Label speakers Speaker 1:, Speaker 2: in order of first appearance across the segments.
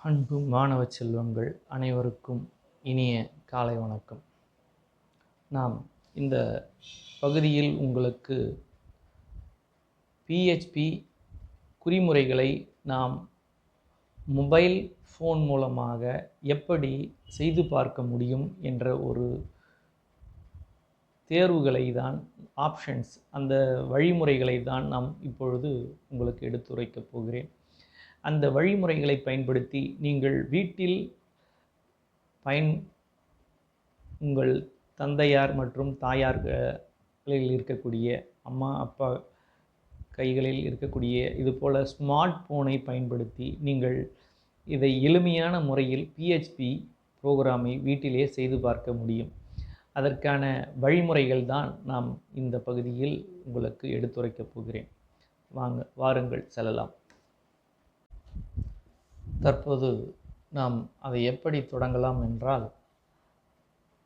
Speaker 1: அன்பு மாணவ செல்வங்கள் அனைவருக்கும் இனிய காலை வணக்கம். நாம் இந்த பகுதியில் உங்களுக்கு பிஹெச்பி குறிமுறைகளை நாம் மொபைல் ஃபோன் மூலமாக எப்படி செய்து பார்க்க முடியும் என்ற ஒரு தேர்வுகளை தான் ஆப்ஷன்ஸ் அந்த வழிமுறைகளை தான் நாம் இப்பொழுது உங்களுக்கு எடுத்துரைக்கப் போகிறேன். அந்த வழிமுறைகளை பயன்படுத்தி நீங்கள் வீட்டில் பயன் உங்கள் தந்தையார் மற்றும் தாயார்களில் இருக்கக்கூடிய அம்மா அப்பா கைகளில் இருக்கக்கூடிய இதுபோல் ஸ்மார்ட் ஃபோனை பயன்படுத்தி நீங்கள் இதை எளிமையான முறையில் பிஹெச்பி ப்ரோக்ராமை வீட்டிலே செய்து பார்க்க முடியும். அதற்கான வழிமுறைகள் தான் நாம் இந்த பகுதியில் உங்களுக்கு எடுத்துரைக்கப் போகிறேன். வாங்க வாருங்கள் செல்லலாம். தற்போது நாம் அதை எப்படி தொடங்கலாம் என்றால்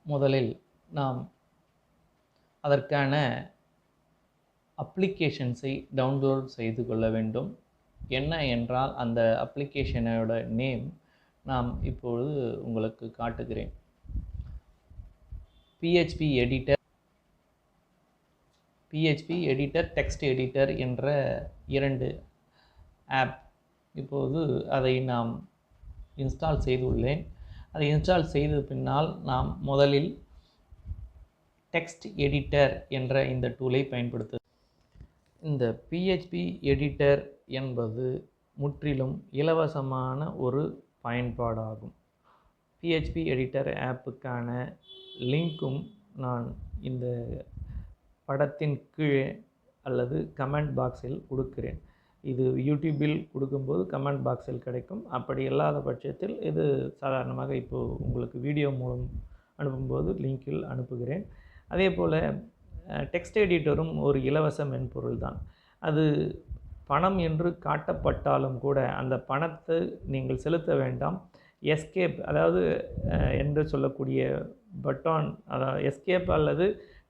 Speaker 1: முதலில் நாம் அதற்கான அப்ளிகேஷன்ஸை டவுன்லோட் செய்து கொள்ள வேண்டும். என்ன என்றால் அந்த அப்ளிகேஷனோட நேம் நாம் இப்பொழுது உங்களுக்கு காட்டுகிறேன். PHP editor PHP editor text editor என்ற இரண்டு ஆப் இப்போது அதை நாம் இன்ஸ்டால் செய்துள்ளேன். அதை இன்ஸ்டால் செய்த பின்னால் நாம் முதலில் டெக்ஸ்ட் எடிட்டர் என்ற இந்த டூலை பயன்படுத்து இந்த பிஹெச்பி எடிட்டர் என்பது முற்றிலும் இலவசமான ஒரு பயன்பாடாகும். பிஹெச்பி எடிட்டர் ஆப்புக்கான லிங்க்கும் நான் இந்த படத்தின் கீழே அல்லது கமெண்ட் பாக்ஸில் கொடுக்கிறேன். இது யூடியூப்பில் கொடுக்கும்போது கமெண்ட் பாக்ஸில் கிடைக்கும். அப்படி இல்லாத பட்சத்தில் இது சாதாரணமாக இப்போது உங்களுக்கு வீடியோ மூலம் அனுப்பும்போது லிங்கில் அனுப்புகிறேன். அதே போல் டெக்ஸ்ட் எடிட்டரும் ஒரு இலவச மென்பொருள் தான். அது பணம் என்று காட்டப்பட்டாலும் கூட அந்த பணத்தை நீங்கள் செலுத்த வேண்டாம். எஸ்கேப் அதாவது என்று சொல்லக்கூடிய பட்டான் அதாவது எஸ்கேப் அல்லது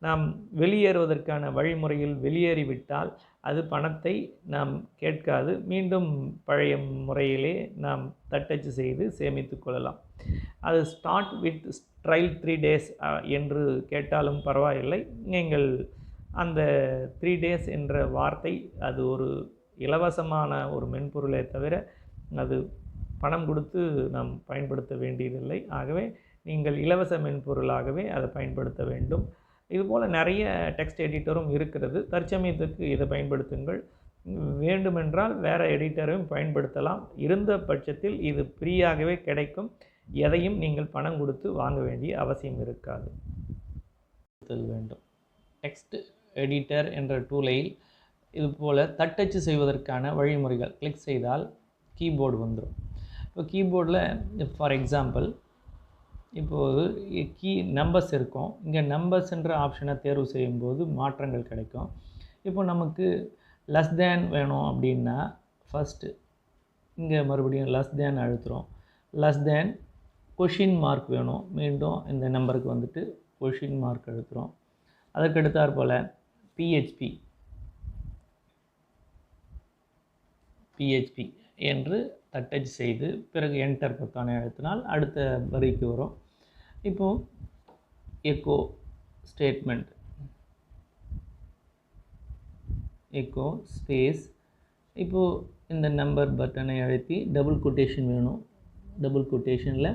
Speaker 1: நாம் வெளியேறுவதற்கான வழிமுறையில் வெளியேறிவிட்டால் அது பணத்தை நாம் கேட்காது. மீண்டும் பழைய முறையிலே நாம் தட்டச்சு செய்து சேமித்து கொள்ளலாம். அது start with trial three days என்று கேட்டாலும் பரவாயில்லை. நீங்கள் அந்த த்ரீ டேஸ் என்ற வார்த்தை அது ஒரு இலவசமான ஒரு மென்பொருளே தவிர அது பணம் கொடுத்து நாம் பயன்படுத்த வேண்டியதில்லை. ஆகவே நீங்கள் இலவச மென்பொருளாகவே அதை பயன்படுத்த வேண்டும். இதுபோல் நிறைய டெக்ஸ்ட் எடிட்டரும் இருக்கிறது. தற்சமயத்துக்கு இதை பயன்படுத்துங்கள். வேண்டுமென்றால் வேறு எடிட்டரையும் பயன்படுத்தலாம். இருந்த பட்சத்தில் இது ஃப்ரீயாகவே கிடைக்கும். எதையும் நீங்கள் பணம் கொடுத்து வாங்க வேண்டிய அவசியம் இருக்காது. வேண்டும். டெக்ஸ்ட் எடிட்டர் என்ற டூலையில் இது போல் தட்டச்சு செய்வதற்கான வழிமுறைகள். கிளிக் செய்தால் கீபோர்டு வந்துடும் இப்போ கீபோர்டில் ஃபார் எக்ஸாம்பிள் இப்போது கீ நம்பர்ஸ் இருக்கும். இங்கே நம்பர்ஸ்ன்ற ஆப்ஷனை தேர்வு செய்யும்போது மாற்றங்கள் கிடைக்கும். இப்போ நமக்கு லெஸ் தேன் வேணும் அப்படின்னா ஃபஸ்ட்டு இங்கே மறுபடியும் லெஸ் தேன் அழுத்துகிறோம் லெஸ் தேன் கொஷின் மார்க் வேணும். மீண்டும் இந்த நம்பருக்கு வந்துட்டு கொஷின் மார்க் அழுத்துகிறோம் அதற்கடுத்தாற் போல் பிஹெச்பி பிஹெச்பி என்று தட்டச் செய்து பிறகு என்டர் பொத்தானை அழுத்தினால் அடுத்த வரிக்கு வரும். இப்போது எக்கோ ஸ்டேட்மெண்ட் எக்கோ ஸ்பேஸ் இப்போது இந்த நம்பர் பட்டனை அழுத்தி டபுள் கொட்டேஷன் வேணும். டபுள் கொட்டேஷனில்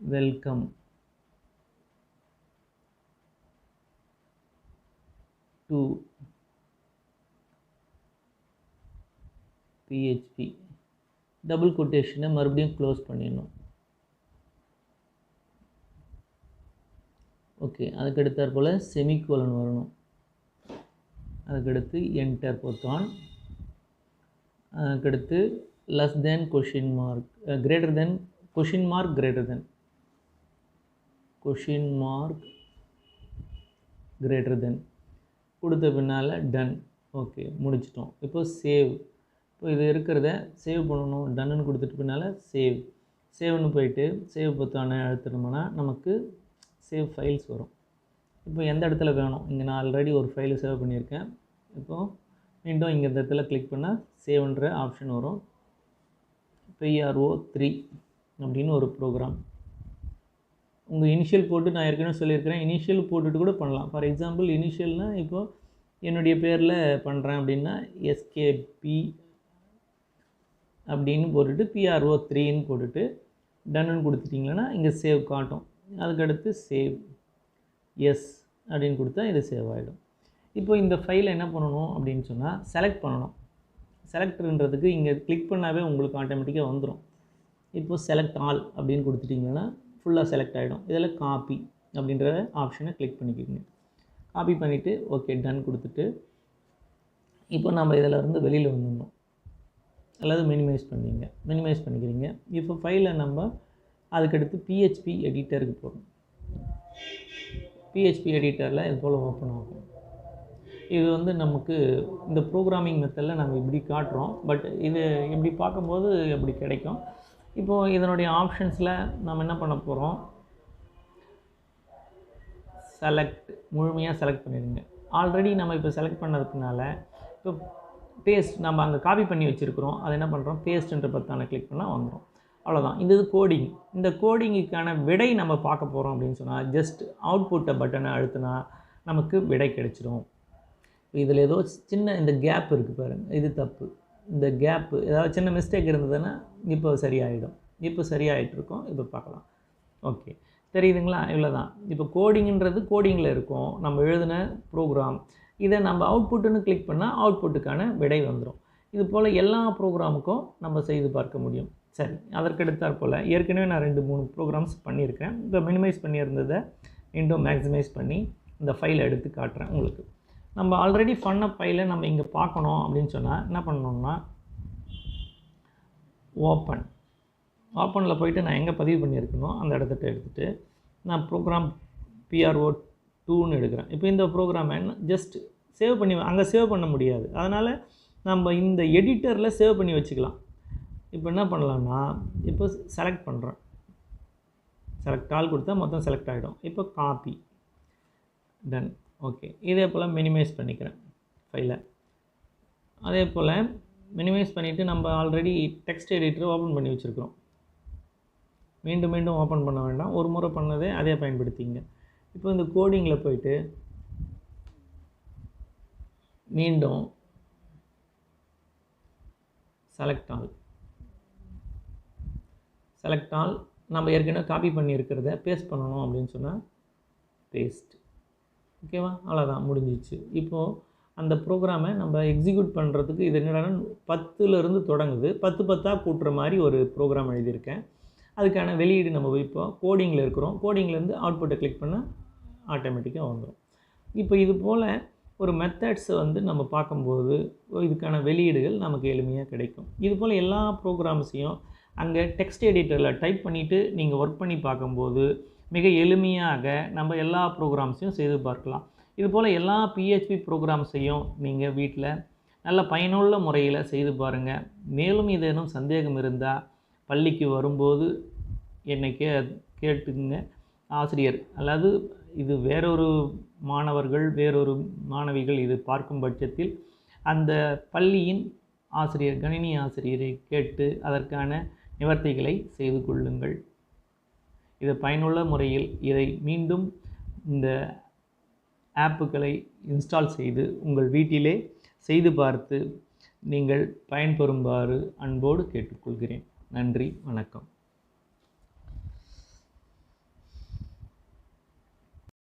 Speaker 1: வெல்கம் டு பிஹெச்பி டபுள் கொட்டேஷனை மறுபடியும் க்ளோஸ் பண்ணிடணும். ஓகே அதுக்கடுத்தாற் போல் செமிகோலன் வரணும். அதுக்கடுத்து என்டர் பொத்தான். அதுக்கடுத்து less than question mark greater than question mark greater than question mark greater than கொடுத்த பின்னால் டன் ஓகே முடிச்சிட்டோம். இப்போ சேவ் இப்போ இது இருக்கிறத சேவ் பண்ணணும் டன்னு கொடுத்துட்டு பின்னால் சேவ் சேவ்னு போயிட்டு சேவ் பொத்தானே அழுத்தினோம்னா நமக்கு சேவ் ஃபைல்ஸ் வரும். இப்போ எந்த இடத்துல வேணும்? இங்கே நான் ஆல்ரெடி ஒரு ஃபைலு சேவ் பண்ணியிருக்கேன். இப்போது மீண்டும் இங்கே இந்த இடத்துல கிளிக் பண்ணால் சேவ்ன்ற ஆப்ஷன் வரும். பிஆர்ஓ த்ரீ அப்படின்னு ஒரு ப்ரோக்ராம் உங்கள் இனிஷியல் போட்டு நான் ஏற்கனவே சொல்லியிருக்கிறேன். இனிஷியல் போட்டுட்டு கூட பண்ணலாம். ஃபார் எக்ஸாம்பிள் இனிஷியல்னால் இப்போது என்னுடைய பேரில் பண்ணுறேன் அப்படின்னா எஸ்கேபி அப்படின்னு போட்டுட்டு பிஆர்ஓ த்ரீன்னு போட்டுட்டு டன்னு கொடுத்துட்டிங்கன்னா இங்கே சேவ் காட்டும். அதுக்கடுத்து சேவ் எஸ் அப்படின்னு கொடுத்தா இது சேவ் ஆகிடும் இப்போ இந்த ஃபைலை என்ன பண்ணணும் அப்படின்னு சொன்னால் செலக்ட் பண்ணணும். செலக்டர்ன்றதுக்கு இங்கே கிளிக் பண்ணாவே உங்களுக்கு ஆட்டோமேட்டிக்காக வந்துடும் இப்போது செலக்ட் ஆல் அப்படின்னு கொடுத்துட்டிங்கன்னா ஃபுல்லாக செலக்ட் ஆகிடும் இதில் காப்பி அப்படின்ற ஆப்ஷனை கிளிக் பண்ணிக்கிங்க. காப்பி பண்ணிவிட்டு ஓகே டன் கொடுத்துட்டு இப்போ நம்ம இதில் இருந்து வெளியில் வந்துடணும். அல்லது மினிமைஸ் பண்ணிங்க. மினிமைஸ் பண்ணிக்கிறீங்க. இப்போ ஃபைலை நம்ம அதுக்கடுத்து பிஹெச்பி எடிட்டருக்கு போகணும் பிஹெச்பி எடிட்டரில் இது போல் ஓப்பன் ஆகும். இது வந்து நமக்கு இந்த ப்ரோக்ராமிங் மெத்தடில் நம்ம இப்படி காட்டுறோம். பட் இது இப்படி பார்க்கும்போது எப்படி கிடைக்கும். இப்போது இதனுடைய ஆப்ஷன்ஸில் நம்ம என்ன பண்ண போகிறோம் செலக்ட் முழுமையாக செலக்ட் பண்ணிடுங்க. ஆல்ரெடி நம்ம இப்போ செலக்ட் பண்ணதுக்குனால இப்போ பேஸ்ட் நம்ம அங்கே காப்பி பண்ணி வச்சுருக்கிறோம். அதை என்ன பண்ணுறோம் பேஸ்ட்ன்ற பத்தான கிளிக் பண்ணால் வந்துடும் அவ்வளோதான் இந்த இது கோடிங் இந்த கோடிங்குக்கான விடை நம்ம பார்க்க போகிறோம் அப்படின்னு சொன்னால் ஜஸ்ட் அவுட்புட்டை பட்டனை அழுத்தினா நமக்கு விடை கிடைச்சிரும். இதில் ஏதோ சின்ன இந்த கேப் இருக்குது பாருங்கள் இது தப்பு. இந்த கேப்பு ஏதாவது சின்ன மிஸ்டேக் இருந்ததுன்னா இப்போ சரியாயிடும். இப்போ சரியாயிட்டுருக்கோம் இப்போ பார்க்கலாம். ஓகே தெரியுதுங்களா? இவ்வளோ தான் இப்போ கோடிங்கிறது கோடிங்கில் இருக்கும். நம்ம எழுதின ப்ரோக்ராம் இதை நம்ம அவுட்புட்டுன்னு கிளிக் பண்ணால் அவுட்புட்டுக்கான விடை வந்துடும் இது போல் எல்லா ப்ரோக்ராமுக்கும் நம்ம செய்து பார்க்க முடியும். சரி அதற்கடுத்தாற் போல் ஏற்கனவே நான் ரெண்டு மூணு ப்ரோக்ராம்ஸ் பண்ணியிருக்கேன் இப்போ மினிமைஸ் பண்ணியிருந்ததை மீண்டும் மேக்ஸிமைஸ் பண்ணி இந்த ஃபைலை எடுத்து காட்டுறேன் உங்களுக்கு. நம்ம ஆல்ரெடி பண்ண ஃபைலை நம்ம இங்கே பார்க்கணும் அப்படின்னு சொன்னால் என்ன பண்ணணும்னா ஓப்பன் ஓப்பனில் போயிட்டு நான் எங்கே பதிவு பண்ணியிருக்கணும் அந்த இடத்துட்ட எடுத்துகிட்டு நான் ப்ரோக்ராம் பிஆர்ஓ டூன்னு எடுக்கிறேன். இப்போ இந்த ப்ரோக்ராம் என்ன? ஜஸ்ட் சேவ் பண்ணி அங்கே சேவ் பண்ண முடியாது. அதனால் நம்ம இந்த எடிட்டரில் சேவ் பண்ணி வச்சுக்கலாம். இப்போ என்ன பண்ணலாம்னா இப்போ செலக்ட் பண்ணுறேன் செலக்ட் ஆல் கொடுத்தா மொத்தம் செலக்ட் ஆகிடும் இப்போ காப்பி டன் ஓகே இதே போல் மினிமைஸ் பண்ணிக்கிறேன் ஃபைலை அதே போல் மினிமைஸ் பண்ணிவிட்டு நம்ம ஆல்ரெடி டெக்ஸ்ட் எடிட்டர் ஓப்பன் பண்ணி வச்சுருக்கிறோம். மீண்டும் மீண்டும் ஓப்பன் பண்ண வேண்டாம். ஒரு முறை பண்ணதே அதே பயன்படுத்திங்க. இப்போ இந்த கோடிங்கில் போயிட்டு மீண்டும் செலக்ட் ஆல் செலக்ட் ஆல் நம்ம ஏற்கனவே காப்பி பண்ணியிருக்கிறத பேஸ்ட் பண்ணணும் அப்படின்னு சொன்னால் பேஸ்ட் ஓகேவா அவ்வளோதான் முடிஞ்சிச்சு. இப்போது அந்த ப்ரோக்ராமை நம்ம எக்ஸிக்யூட் பண்ணுறதுக்கு இது என்னடான்னா பத்துலேருந்து தொடங்குது. பத்து பத்தாக கூட்டுற மாதிரி ஒரு ப்ரோக்ராம் எழுதியிருக்கேன். அதுக்கான வெளியீடு நம்ம இப்போ கோடிங்கில் இருக்கிறோம். கோடிங்லேருந்து அவுட்புட்டை கிளிக் பண்ணால் ஆட்டோமேட்டிக்காக வந்துடும். இப்போ இது போல் ஒரு மெத்தட்ஸை வந்து நம்ம பார்க்கும்போது இதுக்கான வெளியீடுகள் நமக்கு எளிமையாக கிடைக்கும். இது போல் எல்லா ப்ரோக்ராம்ஸையும் அங்கே டெக்ஸ்ட் எடிட்டரில் டைப் பண்ணிவிட்டு நீங்கள் ஒர்க் பண்ணி பார்க்கும்போது மிக எளிமையாக நம்ம எல்லா ப்ரோக்ராம்ஸையும் செய்து பார்க்கலாம். இது போல் எல்லா பிஹெச்பி ப்ரோக்ராம்ஸையும் நீங்கள் வீட்டில் நல்ல பயனுள்ள முறையில் செய்து பாருங்கள் மேலும் ஏதேனும் சந்தேகம் இருந்தால் பள்ளிக்கு வரும்போது என்னை கே கேட்டுக்குங்க. ஆசிரியர். அல்லது இது வேறொரு மாணவர்கள் வேறொரு மாணவிகள் இது பார்க்கும் பட்சத்தில் அந்த பள்ளியின் ஆசிரியர் கணினி ஆசிரியரை கேட்டு அதற்கான நிவர்த்திகளை செய்து கொள்ளுங்கள். இது பயனுள்ள முறையில் இதை மீண்டும் இந்த ஆப்புகளை இன்ஸ்டால் செய்து உங்கள் வீட்டிலே செய்து பார்த்து நீங்கள் பயன்பெறுமாறு அன்போடு கேட்டுக்கொள்கிறேன். நன்றி வணக்கம்.